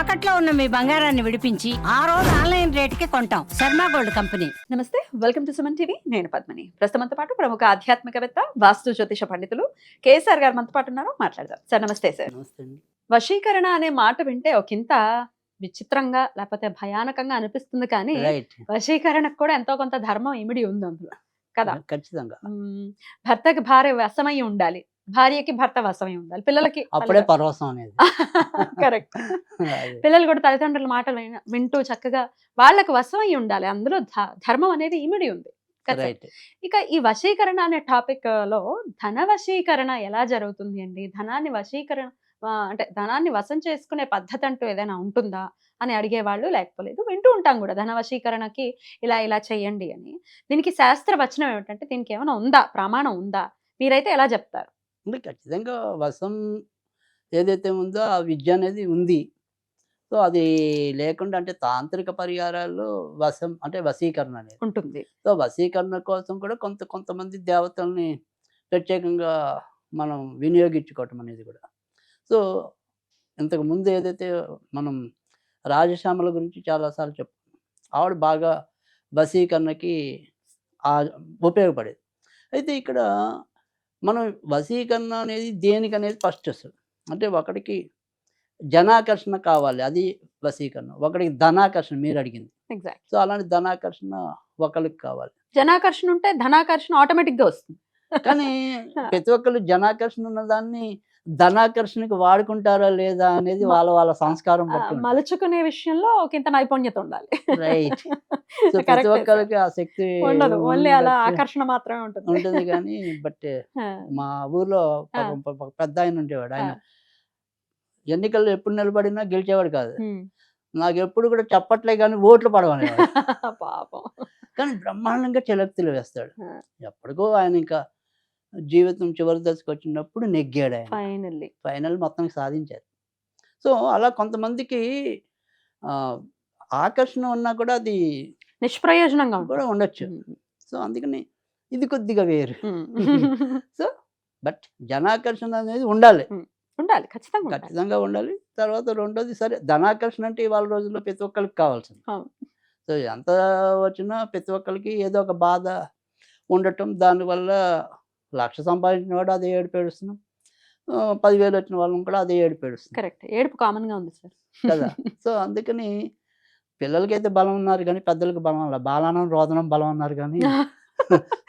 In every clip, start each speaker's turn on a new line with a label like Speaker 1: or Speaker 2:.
Speaker 1: తాకట్లో ఉన్న మీ బంగారాన్ని విడిపించి ఆ రోజు ఆన్లైన్ రేటుకి కొంటాం. Sharma gold company.
Speaker 2: నమస్తే వెల్కమ్ టు సుమన్ టీవీ. నేను పద్మని. ప్రస్తుతంతో పాటు ప్రముఖ ఆధ్యాత్మికవేత్త వాస్తు జ్యోతిష పండితులు కేఎస్ఆర్ గారు మనతో పాటు ఉన్నారు మాట్లాడదాం. సార్ నమస్తే సార్. వశీకరణ అనే మాట వింటే ఒకంత విచిత్రంగా లేకపోతే భయానకంగా అనిపిస్తుంది కానీ వశీకరణకు కూడా ఎంతో కొంత ధర్మం ఇమిడి ఉంది అందులో. కదా?
Speaker 3: ఖచ్చితంగా.
Speaker 2: భర్తకి భార్య వశమై ఉండాలి. భార్యకి భర్త వశమై ఉండాలి. పిల్లలకి
Speaker 3: అప్పుడే పరవశం అనేది.
Speaker 2: కరెక్ట్. పిల్లలు కూడా తల్లిదండ్రుల మాటలు వింటూ చక్కగా వాళ్ళకి వశమై ఉండాలి. అందులో ధర్మం అనేది ఇమిడి ఉంది. ఇక ఈ వశీకరణ అనే టాపిక్లో ధన వశీకరణ ఎలా జరుగుతుంది అండి? ధనాన్ని వశీకరణ అంటే ధనాన్ని వశం చేసుకునే పద్ధతి అంటూ ఏదైనా ఉంటుందా అని అడిగేవాళ్ళు లేకపోలేదు. వింటూ ఉంటాం కూడా ధన వశీకరణకి ఇలా ఇలా చెయ్యండి అని. దీనికి శాస్త్ర వచనం ఏమిటంటే దీనికి ఏమైనా ఉందా? ప్రమాణం ఉందా? మీరైతే ఎలా చెప్తారు?
Speaker 3: అంటే ఖచ్చితంగా వశం ఏదైతే ఉందో ఆ విద్య అనేది ఉంది. సో అది లేకుండా అంటే తాంత్రిక పరిహారాల్లో వశం అంటే వశీకరణ అనేది.
Speaker 2: ఉంటుంది.
Speaker 3: సో వశీకరణ కోసం కూడా కొంత కొంతమంది దేవతల్ని ప్రత్యేకంగా మనం వినియోగించుకోవటం అనేది కూడా. సో ఇంతకు ముందు ఏదైతే మనం రాజశ్యామల గురించి చాలాసార్లు చెప్పాం ఆవిడ బాగా వశీకరణకి ఉపయోగపడేది. అయితే ఇక్కడ మనం వశీకరణ అనేది దేనికి అనేది ఫస్ట్ వస్తుంది అంటే ఒకడికి జనాకర్షణ కావాలి అది వశీకరణ. ఒకడికి ధనాకర్షణ మీరు అడిగింది.
Speaker 2: ఎగ్జాక్ట్
Speaker 3: సో అలాంటి ధనాకర్షణ ఒకరికి కావాలి.
Speaker 2: జనాకర్షణ ఉంటే ధనాకర్షణ ఆటోమేటిక్గా వస్తుంది.
Speaker 3: కానీ ప్రతి ఒక్కరు జనాకర్షణ ఉన్న దాన్ని ధనాకర్షణకి వాడుకుంటారా లేదా అనేది వాళ్ళ వాళ్ళ సంస్కారం
Speaker 2: మలుచుకునే విషయంలో ఒకంత నైపుణ్యత ఉండాలి.
Speaker 3: రైట్ సో ప్రతి. ఒక్కరికి ఆ శక్తి
Speaker 2: ఉండదు. ఓన్లీ అలా. ఆకర్షణ మాత్రమే ఉంటుంది.
Speaker 3: ఉంటుంది కానీ బట్ మా ఊర్లో ఒక పెద్ద ఆయన ఉండేవాడు. ఆయన. ఎన్నికల్లో ఎప్పుడు నిలబడినా గెలిచేవాడు కాదు. నాకు ఎప్పుడు కూడా చెప్పట్లే కానీ ఓట్లు పడవనేవాడు.
Speaker 2: పాపం.
Speaker 3: కానీ బ్రహ్మాండంగా చిలక్తులు వేస్తాడు. ఎప్పటికో ఆయన ఇంకా జీవితం చివరి దశకు వచ్చినప్పుడు నెగ్గాడు ఆయన.
Speaker 2: ఫైనల్లీ.
Speaker 3: ఫైనల్ మొత్తానికి సాధించారు. సో అలా కొంతమందికి ఆకర్షణ ఉన్నా కూడా అది
Speaker 2: నిష్ప్రయోజనంగా
Speaker 3: కూడా ఉండొచ్చు. సో అందుకని ఇది కొద్దిగా వేరు. సో బట్ జనాకర్షణ అనేది ఉండాలి.
Speaker 2: ఉండాలి. ఖచ్చితంగా
Speaker 3: ఖచ్చితంగా ఉండాలి. తర్వాత రెండోది సరే ధనాకర్షణ అంటే ఇవాళ రోజుల్లో ప్రతి ఒక్కరికి కావాల్సింది. సో ఎంత వచ్చినా ప్రతి ఒక్కరికి ఏదో ఒక బాధ ఉండటం దానివల్ల లక్ష సంపాదించిన వాడు అదే ఏడు పేడుస్తున్నాం. ఆ, పదివేలు వచ్చిన వాళ్ళని కూడా అదే ఏడు పేడుస్తున్నాం.
Speaker 2: కరెక్ట్. ఏడుపు కామన్గా ఉంది సార్.
Speaker 3: కదా? సో అందుకని పిల్లలకైతే బలం ఉన్నారు కానీ పెద్దలకు బలం అలా బాలానం రోదనం బలం ఉన్నారు కానీ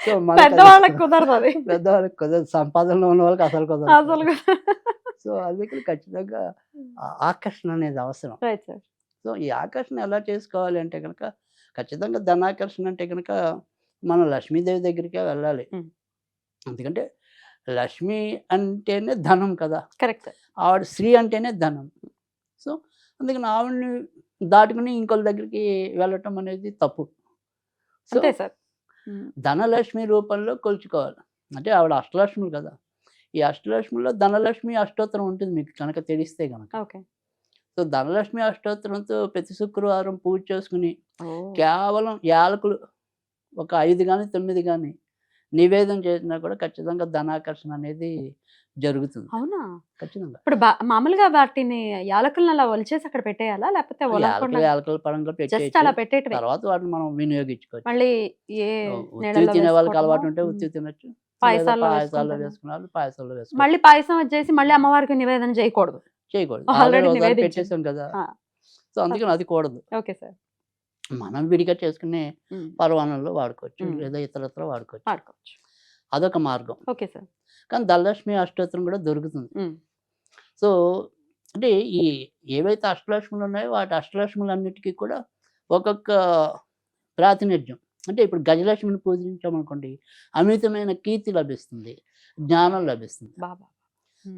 Speaker 3: సో
Speaker 2: పెద్దవాళ్ళకి కుదరదు అది.
Speaker 3: పెద్దవాళ్ళకి కుదరదు. సంపాదనలో ఉన్న వాళ్ళకి అసలు
Speaker 2: అసలు
Speaker 3: కుదరదు. సో అందుకని ఖచ్చితంగా ఆకర్షణ అనేది అవసరం. సో ఈ ఆకర్షణ ఎలా చేసుకోవాలి అంటే కనుక ఖచ్చితంగా ధనాకర్షణ అంటే కనుక మనం లక్ష్మీదేవి దగ్గరికే వెళ్ళాలి. ఎందుకంటే లక్ష్మి అంటేనే ధనం కదా.
Speaker 2: కరెక్ట్.
Speaker 3: ఆవిడ స్త్రీ అంటేనే ధనం. సో అందుకని ఆవిడని దాటుకుని ఇంకోళ్ళ దగ్గరికి వెళ్ళటం అనేది తప్పు. సో
Speaker 2: అంతే సార్.
Speaker 3: ధనలక్ష్మి రూపంలో కొలుచుకోవాలి. అంటే ఆవిడ అష్టలక్ష్ములు కదా. ఈ అష్టలక్ష్మిలో ధనలక్ష్మి అష్టోత్తరం ఉంటుంది మీకు కనుక తెలిస్తే కనుక
Speaker 2: ఓకే.
Speaker 3: సో ధనలక్ష్మి అష్టోత్తరంతో ప్రతి శుక్రవారం పూజ చేసుకుని కేవలం యాలకులు ఒక ఐదు కానీ తొమ్మిది కానీ నివేదన చేసినా కూడా ఖచ్చితంగా ధనాకర్షణ అనేది జరుగుతుంది.
Speaker 2: అవునా?
Speaker 3: ఖచ్చితంగా.
Speaker 2: ఇప్పుడు మామూలుగా వాటిని యాలకులను అలా ఒలిచేసి అక్కడ పెట్టేయాలా? లేకపోతే
Speaker 3: యాలకులు పరంగా పెట్టేయచ్చు. తర్వాత వాటిని మనం వినియోగించుకోవచ్చు.
Speaker 2: మళ్ళీ ఏ
Speaker 3: తినే వాళ్ళకి అలవాటు ఉంటే
Speaker 2: ఉమ్.
Speaker 3: ఉత్తివి తినొచ్చు.
Speaker 2: పాయసాల్లో
Speaker 3: పాయసాల్లో
Speaker 2: మళ్ళీ పాయసం వచ్చేసి మళ్ళీ అమ్మవారికి నివేదన చేయకూడదు.
Speaker 3: చేయకూడదు. ఆల్రెడీ. పెట్టేసాం కదా. సో అందుకని అది కూడదు.
Speaker 2: Okay sir.
Speaker 3: మనం విడిగా చేసుకునే పర్వాణంలో వాడుకోవచ్చు. లేదా ఇతరత్ర వాడుకోవచ్చు.
Speaker 2: వాడుకోవచ్చు.
Speaker 3: అదొక మార్గం.
Speaker 2: Okay sir.
Speaker 3: కానీ ధనలక్ష్మి అష్టోత్తరం కూడా దొరుకుతుంది. సో అంటే ఈ ఏవైతే అష్టలక్ష్ములు ఉన్నాయో వాటి అష్టలక్ష్ములన్నిటికీ కూడా ఒక్కొక్క ప్రాతినిధ్యం. అంటే ఇప్పుడు గజలక్ష్మిని పూజించామనుకోండి అమితమైన కీర్తి లభిస్తుంది జ్ఞానం లభిస్తుంది.
Speaker 2: బాబా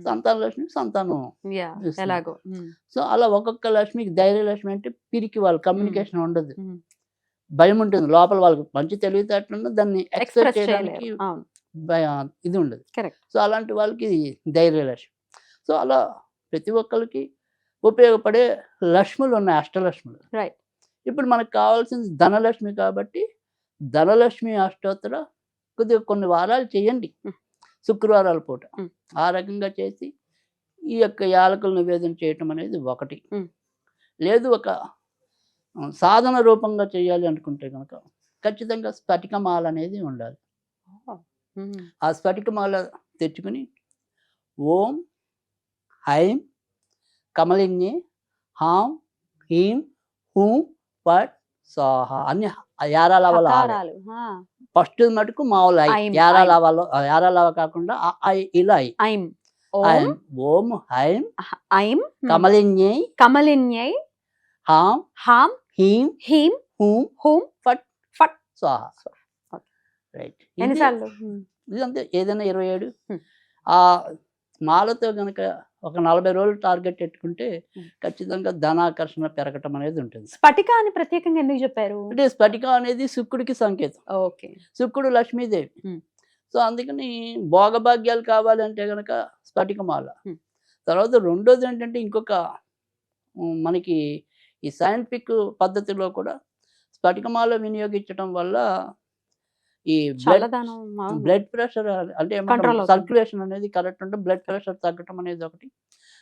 Speaker 3: సంతాన లక్ష్మి సంతానం.
Speaker 2: ఎలాగో.
Speaker 3: సో అలా ఒక్కొక్క లక్ష్మికి ధైర్యలక్ష్మి అంటే పిరికి వాళ్ళు కమ్యూనికేషన్ ఉండదు. భయం ఉంటుంది. లోపల వాళ్ళకి మంచి తెలివితేటలను దాన్ని ఎక్స్ప్రెస్ చేయడానికి భయ ఇది ఉండదు. సో అలాంటి వాళ్ళకి ధైర్యలక్ష్మి. సో అలా ప్రతి ఒక్కరికి ఉపయోగపడే లక్ష్ములు ఉన్నాయి అష్టలక్ష్ములు.
Speaker 2: రైట్
Speaker 3: ఇప్పుడు మనకు కావాల్సింది ధనలక్ష్మి కాబట్టి ధనలక్ష్మి అష్టోత్తర కొద్దిగా కొన్ని వారాలు చేయండి. శుక్రవారాల పూట. ఆ రకంగా చేసి ఈ యొక్క యాలకుల నివేదన చేయటం అనేది ఒకటి. లేదు ఒక సాధన రూపంగా చేయాలి అనుకుంటే కనుక ఖచ్చితంగా స్ఫటికమాల అనేది ఉండాలి. ఆ స్ఫటికమాల తెచ్చుకుని ఓం హైం కమలిన్యే హాం హీం హూం పట్ స్వాహ అన్ని యారాలవల
Speaker 2: హకారాలు ఆ,
Speaker 3: ఫస్ట్ మటుకు మామూలు ఐ యారాలవలో యారాలవ కాకుండా ఐ ఇలా ఐ.
Speaker 2: ఐం. ఓం.
Speaker 3: హైం.
Speaker 2: ఐం.
Speaker 3: కమలిన్యై.
Speaker 2: కమలిన్యై.
Speaker 3: హాం.
Speaker 2: హాం.
Speaker 3: హీం.
Speaker 2: హీం.
Speaker 3: హూం.
Speaker 2: హూం.
Speaker 3: ఫట్
Speaker 2: ఫట్
Speaker 3: స్వాహ. రైట్.
Speaker 2: ఎన్నిసార్లు.
Speaker 3: ఇదంతే ఏదైనా ఇరవై ఏడు. ఆ మాలతో గనక ఒక నలభై రోజులు టార్గెట్ పెట్టుకుంటే. ఖచ్చితంగా ధనాకర్షణ పెరగటం అనేది ఉంటుంది
Speaker 2: స్ఫటిక అని ప్రత్యేకంగా ఎందుకు చెప్పారు
Speaker 3: అంటే స్ఫటికం అనేది శుక్రుడికి సంకేతం
Speaker 2: ఓకే
Speaker 3: శుక్రుడు లక్ష్మీదేవి. సో అందుకని భోగభాగ్యాలు కావాలంటే గనక స్ఫటికమాల. తర్వాత రెండోది ఏంటంటే ఇంకొక మనకి ఈ సైంటిఫిక్ పద్ధతిలో కూడా స్ఫటికమాల వినియోగించడం వల్ల ఈ బ్లడ్ ప్రెషర్ అంటే. సర్క్యులేషన్ అనేది కరెక్ట్ ఉంటే బ్లడ్ ప్రెషర్ తగ్గటం అనేది ఒకటి.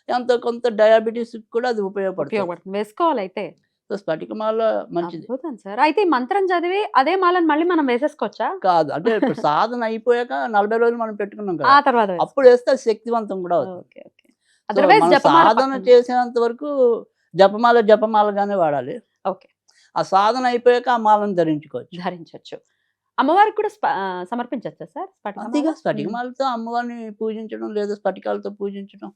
Speaker 3: ఎంతో కొంత డయాబెటీస్ కూడా అది ఉపయోగపడుతుంది.
Speaker 2: వేసుకోవాలి అయితే.
Speaker 3: సో స్ఫటికమాల మంచిది.
Speaker 2: అద్భుతం సార్. అయితే మంత్రం చదివి అదే మాలని మళ్ళీ మనం వేసేసుకోవచ్చా?
Speaker 3: కాదు. అంటే ఇప్పుడు సాధన అయిపోయాక నలభై రోజులు మనం పెట్టుకున్నాం
Speaker 2: ఆ
Speaker 3: కదా
Speaker 2: తర్వాత
Speaker 3: అప్పుడు వేస్తే శక్తివంతం కూడా అవుతుంది. సాధన. చేసేంత వరకు జపమాల జపమాలగానే వాడాలి.
Speaker 2: ఓకే.
Speaker 3: ఆ సాధన అయిపోయాక ఆ మాలను ధరించుకోవచ్చు.
Speaker 2: ధరించవచ్చు అమ్మవారికి కూడా సమర్పించచ్చా సార్?
Speaker 3: అంతేగా స్ఫటికమాలతో అమ్మవారిని పూజించడం లేదా స్ఫటికాలతో పూజించడం.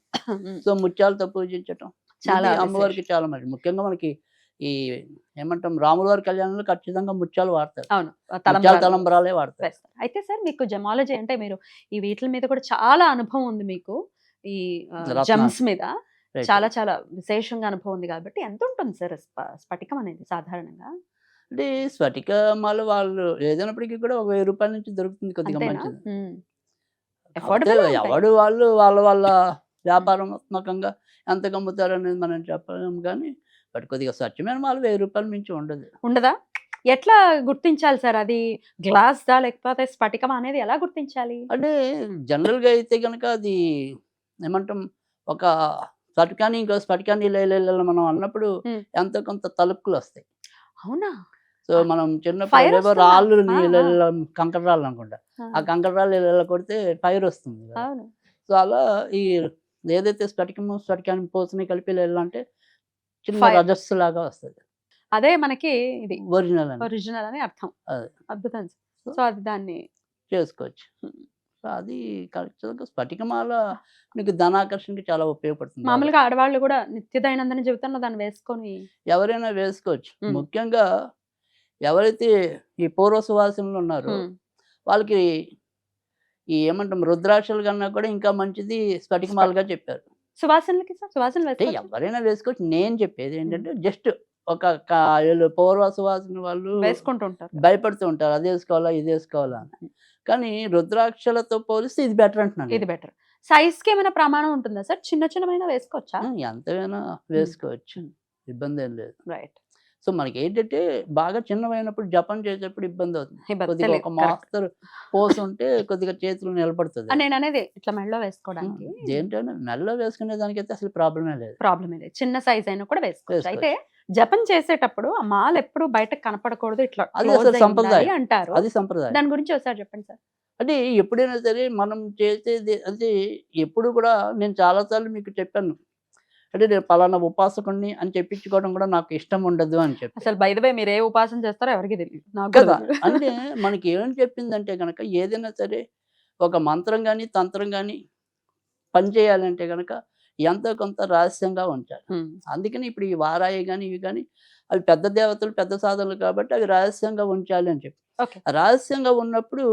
Speaker 3: సో ముత్యాలతో పూజించడం
Speaker 2: చాలా
Speaker 3: అమ్మవారికి చాలా మంచి ముఖ్యంగా మనకి ఈ ఏమంటాం రాముల వారి కళ్యాణంలో ఖచ్చితంగా ముత్యాలు వాడతారు
Speaker 2: అవును తలంబ్రాలు
Speaker 3: వాడతారు.
Speaker 2: అయితే సార్ మీకు జమాలజీ అంటే మీరు ఈ వీటి మీద కూడా చాలా అనుభవం ఉంది మీకు ఈ. జమ్స్ మీద. చాలా చాలా విశేషంగా అనుభవం ఉంది కాబట్టి ఎంత ఉంటుంది సార్ స్ఫటికం అనేది సాధారణంగా
Speaker 3: అంటే స్ఫటిక మాల వాళ్ళు ఏదైనప్పటికీ కూడా ఒక వెయ్యి రూపాయల నుంచి దొరుకుతుంది కొద్దిగా మంచిది. ఎవడు వాళ్ళు వాళ్ళ వాళ్ళ వ్యాపారాత్మకంగా ఎంత అమ్ముతారు అనేది మనం చెప్పలేము కానీ బట్ కొద్దిగా స్వచ్ఛమైన మాలు వెయ్యి రూపాయల మించి ఉండదు.
Speaker 2: ఉండదా? ఎట్లా గుర్తించాలి సార్? అది గ్లాస్ దా లేకపోతే స్ఫటికం అనేది ఎలా గుర్తించాలి?
Speaker 3: అంటే జనరల్గా అయితే కనుక అది ఏమంటాం ఒక స్ఫటికాన్ని ఇంకో స్ఫటికాన్ని ఇలా ఇలా మనం అన్నప్పుడు. ఎంతో కొంత తలుపులు వస్తాయి.
Speaker 2: అవునా?
Speaker 3: సో మనం చిన్నప్పుడు? రాళ్ళు. ఇలా కంకర రాళ్ళు అనుకుంటా ఆ కంకర రాళ్ళు ఇలా కొడితే ఫైర్ వస్తుంది సో అలా ఈ ఏదైతే స్ఫటికము స్ఫటికాన్ని పోసుని కలిపి అంటే చిన్న. రజస్సు లాగా వస్తుంది
Speaker 2: అదే మనకి ఇది
Speaker 3: ఒరిజినల్
Speaker 2: ఒరిజినల్ అని అర్థం
Speaker 3: అదే.
Speaker 2: అద్భుతం సో అది దాన్ని
Speaker 3: చేసుకోవచ్చు. సో అది స్ఫటికమాల మీకు ధనాకర్షణకి చాలా ఉపయోగపడుతుంది
Speaker 2: మామూలుగా ఆడవాళ్ళు కూడా నిత్య దైనందిన జీవితంలో దాన్ని వేసుకొని
Speaker 3: ఎవరైనా వేసుకోవచ్చు. ముఖ్యంగా ఎవరైతే ఈ పూర్వ సువాసనలు ఉన్నారో వాళ్ళకి ఈ ఏమంటాం రుద్రాక్షలు కన్నా కూడా ఇంకా మంచిది స్ఫటికమాలగా చెప్పారు.
Speaker 2: సువాసనలకి వేసుకోవచ్చా?
Speaker 3: ఎవరైనా వేసుకోవచ్చు. నేను చెప్పేది ఏంటంటే జస్ట్ ఒక వీళ్ళు పూర్వ సువాసన వాళ్ళు
Speaker 2: వేసుకుంటూ ఉంటారు
Speaker 3: భయపడుతూ ఉంటారు. అది వేసుకోవాలా ఇది వేసుకోవాలా అని. కానీ రుద్రాక్షలతో పోలిస్తే ఇది బెటర్ అంటున్నాను
Speaker 2: ఇది బెటర్. సైజ్కి ఏమైనా ప్రమాణం ఉంటుందా సార్? చిన్న చిన్నమైన వేసుకోవచ్చా?
Speaker 3: ఎంతైనా వేసుకోవచ్చు. ఇబ్బంది ఏం లేదు.
Speaker 2: రైట్.
Speaker 3: సో మనకి ఏంటంటే బాగా చిన్నమైనప్పుడు జపం చేసేప్పుడు ఇబ్బంది అవుతుంది కొద్దిగా ఒక మాస్తర్ పోసి ఉంటే కొద్దిగా చేతులు నిలబడుతుంది.
Speaker 2: నేను అనేది ఇట్లా మెడలో వేసుకోవడానికి.
Speaker 3: దేంటైనా మెల్ల వేసుకునే దానికైతే అసలు ప్రాబ్లమే లేదు.
Speaker 2: ప్రాబ్లం లేదు. చిన్న సైజ్ అయినా కూడా వేసుకోవచ్చు. అయితే జపం చేసేటప్పుడు ఆ మాల ఎప్పుడు బయటకు కనపడకూడదు. ఇట్లా
Speaker 3: సంప్రదాయం.
Speaker 2: అంటారు.
Speaker 3: అది సంప్రదాయం.
Speaker 2: దాని గురించి ఒకసారి చెప్పండి సార్.
Speaker 3: అంటే ఎప్పుడైనా సరే మనం చేసేది అంటే ఎప్పుడు కూడా నేను చాలాసార్లు మీకు చెప్పాను. అంటే నేను పలానా ఉపాసకుడిని అని చెప్పించుకోవడం కూడా నాకు ఇష్టం ఉండదు అని చెప్పి.
Speaker 2: అసలు బై మీరు ఏ ఉపాసన చేస్తారో ఎవరికి తెలియదు నాకు
Speaker 3: కదా. అంటే మనకి ఏం చెప్పిందంటే కనుక ఏదైనా సరే ఒక మంత్రం కానీ తంత్రం కానీ పనిచేయాలంటే కనుక ఎంతో కొంత రహస్యంగా ఉంచాలి. అందుకని ఇప్పుడు ఈ వారాయి కానీ ఇవి కానీ అవి పెద్ద దేవతలు పెద్ద సాధనలు కాబట్టి అవి రహస్యంగా ఉంచాలి అని చెప్పి. రహస్యంగా ఉన్నప్పుడు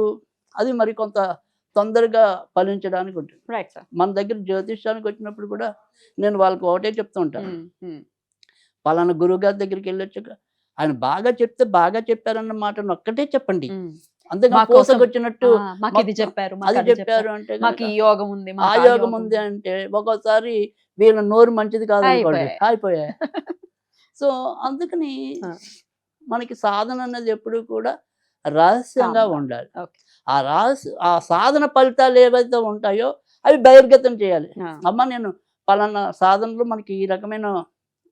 Speaker 3: అది మరి కొంత తొందరగా ఫలించడానికి ఉంటుంది. మన దగ్గర జ్యోతిష్యానికి వచ్చినప్పుడు కూడా నేను వాళ్ళకి ఒకటే చెప్తూ ఉంటాను.
Speaker 2: ఉమ్, ఉమ్.
Speaker 3: పలానా గురువు గారి దగ్గరికి వెళ్ళొచ్చాక ఆయన బాగా చెప్తే బాగా చెప్పారన్న మాటను ఒక్కటే చెప్పండి.
Speaker 2: ఉమ్.
Speaker 3: అంతేగా
Speaker 2: మా కోసం-
Speaker 3: పోసకొచ్చినట్టు
Speaker 2: ఆ, మాకు ఇది
Speaker 3: మొత్తం
Speaker 2: చెప్పారు
Speaker 3: అది చెప్పారు అంటే
Speaker 2: మాకు ఈ
Speaker 3: గనక
Speaker 2: యోగం ఉంది
Speaker 3: ఆ యోగం ఉంది అంటే ఒక్కోసారి వీళ్ళ నోరు మంచిది కాదు అనుకోండి.
Speaker 2: అయిపోయాయి.
Speaker 3: సో అందుకని. మనకి సాధన అన్నది ఎప్పుడు కూడా రహస్యంగా. ఉండాలి. ఆ రహస్య ఆ సాధన ఫలితాలు ఏవైతే ఉంటాయో అవి బహిర్గతం చేయాలి. అమ్మ నేను పలానా సాధనలో మనకి ఈ రకమైన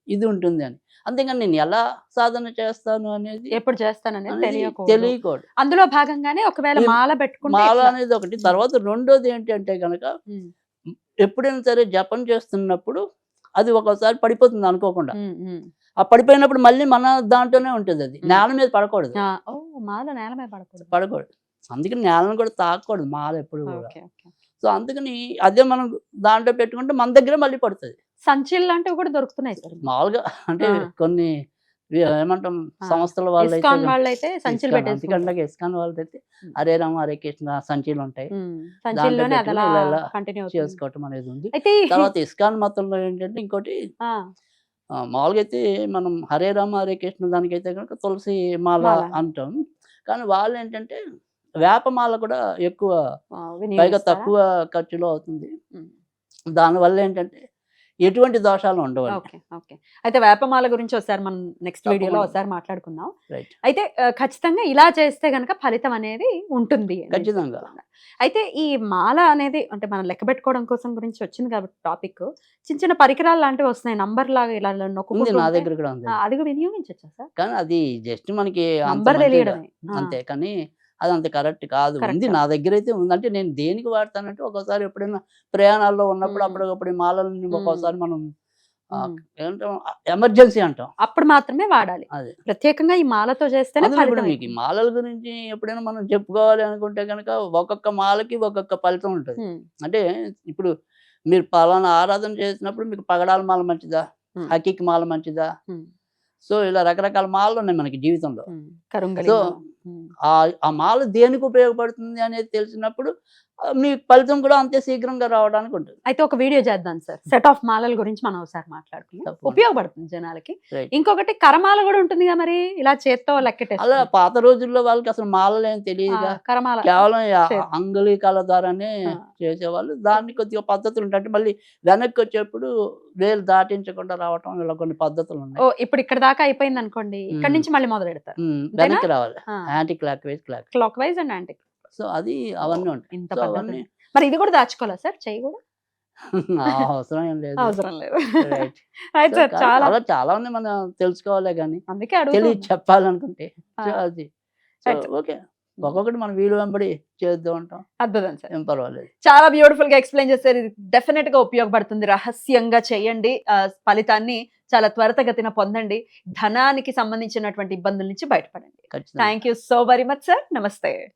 Speaker 3: ఇది ఉంటుంది అని. అంతేగాని నేను ఎలా సాధన చేస్తాను అనేది
Speaker 2: ఎప్పుడు చేస్తాననేది
Speaker 3: అనేది
Speaker 2: తెలియకూడదు.
Speaker 3: తెలియకూడదు.
Speaker 2: అందులో భాగంగానే ఒకవేళ మాల పెట్టుకుంటే
Speaker 3: మాల. అనేది ఒకటి. తర్వాత రెండోది ఏంటి అంటే కనుక
Speaker 2: ఉమ్,
Speaker 3: ఎప్పుడైనా సరే జపం చేస్తున్నప్పుడు అది ఒక్కోసారి పడిపోతుంది అనుకోకుండా. ఆ పడిపోయినప్పుడు మళ్ళీ మన దాంట్లోనే ఉంటుంది అది. నేల మీద పడకూడదు.
Speaker 2: మాల నేల మీద పడకూడదు.
Speaker 3: పడకూడదు. అందుకని నేలను కూడా తాకూడదు మాల ఎప్పుడు కూడా. సో అందుకని అదే మనం దాంట్లో పెట్టుకుంటే మన దగ్గర మళ్ళీ పడుతుంది.
Speaker 2: సంచిల్ లాంటివి కూడా దొరుకుతున్నాయి సార్.
Speaker 3: మామూలుగా అంటే. కొన్ని ఏమంటాం. సంస్థల వాళ్ళు
Speaker 2: సంచులు పెట్టేసి
Speaker 3: ఎందుకంటే ఇస్కాన్ వాళ్ళైతే. హరే రామ హరే కృష్ణ సంచీలు ఉంటాయి చేసుకోవటం అనేది ఉంది
Speaker 2: అయితే
Speaker 3: తర్వాత ఇస్కాన్ మతంలో ఏంటంటే ఇంకోటి మామూలుగా అయితే మనం హరే రామ హరే కృష్ణ దానికైతే కనుక తులసి మాల. అంటాం కానీ వాళ్ళు ఏంటంటే వేపమాల కూడా ఎక్కువ పైగా? తక్కువ ఖర్చులో అవుతుంది. దానివల్ల ఏంటంటే ఎటువంటి దోషాలు ఉండవు
Speaker 2: ఓకే ఓకే. అయితే వేపమాల గురించి ఒకసారి మనం నెక్స్ట్. వీడియోలో ఒకసారి మాట్లాడుకుందాం. అయితే ఖచ్చితంగా ఇలా చేస్తే గనక ఫలితం అనేది ఉంటుంది
Speaker 3: ఖచ్చితంగా.
Speaker 2: అయితే ఈ మాల అనేది అంటే మనం లెక్క పెట్టుకోవడం కోసం గురించి వచ్చింది కాబట్టి టాపిక్. చిన్న చిన్న పరికరాలు లాంటివి వస్తున్నాయి. నంబర్ లాగా ఇలా
Speaker 3: ఉంది
Speaker 2: నొక్కుంటూ
Speaker 3: నా దగ్గర కూడా ఉంది.
Speaker 2: అది కూడా వినియోగించచ్చా సార్?
Speaker 3: కానీ అది జస్ట్ మనకి
Speaker 2: నంబర్ తెలియడమే. ఆ,
Speaker 3: అంతే కానీ అది అంత కరెక్ట్ కాదు. ఉంది. నా దగ్గర అయితే ఉంది. అంటే నేను దేనికి వాడతానంటే ఒకసారి ఎప్పుడైనా ప్రయాణాల్లో ఉన్నప్పుడు. అప్పటికప్పుడు మాలల్ని
Speaker 2: మ్మ్.
Speaker 3: ఒక్కోసారి మనం ఎమర్జెన్సీ అంటాం.
Speaker 2: అప్పుడు మాత్రమే వాడాలి.
Speaker 3: అదే.
Speaker 2: ప్రత్యేకంగా ఈ మాలతో ఫలితం
Speaker 3: మీకు ఈ మాలల గురించి ఎప్పుడైనా మనం చెప్పుకోవాలి అనుకుంటే కనుక ఒక్కొక్క మాలకి ఒక్కొక్క ఫలితం ఉంటుంది. అంటే ఇప్పుడు మీరు పలానా ఆరాధన చేసినప్పుడు మీకు పగడాల మాల మంచిదా. హకీకి మాల మంచిదా? సో ఇలా రకరకాల మాలలు ఉన్నాయి మనకి జీవితంలో. సో, ఆ మాల దేనికి ఉపయోగపడుతుంది అనేది తెలిసినప్పుడు మీ ఫలితం కూడా అంతే శీఘ్రంగా రావడానికి ఉంటుంది.
Speaker 2: అయితే ఒక వీడియో చేద్దాం సార్. సెట్ ఆఫ్ మాలల గురించి మనం ఒకసారి మాట్లాడుకుందాం.
Speaker 3: తప్పకుండా.
Speaker 2: ఉపయోగపడుతుంది జనాలకి. ఇంకొకటి కరమాల కూడా ఉంటుంది కదా మరి? ఇలా చేత్తో
Speaker 3: అలా
Speaker 2: లెక్కెట్టేస్తారు
Speaker 3: పాత రోజుల్లో వాళ్ళకి అసలు మాలలు ఏం తెలియదుగా.
Speaker 2: కరమాల.
Speaker 3: కేవలం. అంగుళీకాల ద్వారానే. చేసేవాళ్ళు. దాన్ని కొద్దిగా పద్ధతులు ఉంటాయి. అంటే మళ్ళీ వెనక్కి వచ్చేప్పుడు వేలు దాటించకుండా రావటం ఇలా కొన్ని పద్ధతులు ఉన్నాయి
Speaker 2: ఓ ఇప్పుడు ఇక్కడ దాకా అయిపోయింది అనుకోండి ఇక్కడ. నుంచి మళ్ళీ మొదలు పెడతారు
Speaker 3: వెనక్కి రావాలి. Anticlockwise clock
Speaker 2: clockwise and anti
Speaker 3: so అది అవన్నీ ఉంటాయి. అవన్నీ
Speaker 2: మరి ఇది కూడా దాచుకోవాలా సార్? చెయ్యి కూడా?
Speaker 3: అవసరం ఏం లేదు.
Speaker 2: అవసరం లేదు. రైట్ సార్ చాలా.
Speaker 3: చాలా ఉంది మనం తెలుసుకోవాలే కానీ
Speaker 2: అందుకే
Speaker 3: తెలియ చెప్పాలనుకుంటే. అది. ఓకే. ఒక్కొక్కటి మనం వీలు వెంబడి చేద్దాం ఉంటాం
Speaker 2: అద్భుతం సార్.
Speaker 3: ఏం పర్వాలేదు.
Speaker 2: చాలా బ్యూటిఫుల్గా ఎక్స్ప్లెయిన్ చేశారు. ఇది డెఫినెట్గా ఉపయోగపడుతుంది. రహస్యంగా చేయండి. ఆ, ఫలితాన్ని చాలా త్వరితగతిన పొందండి. ధనానికి సంబంధించినటువంటి ఇబ్బందుల నుంచి బయటపడండి. Thank you so very much sir నమస్తే.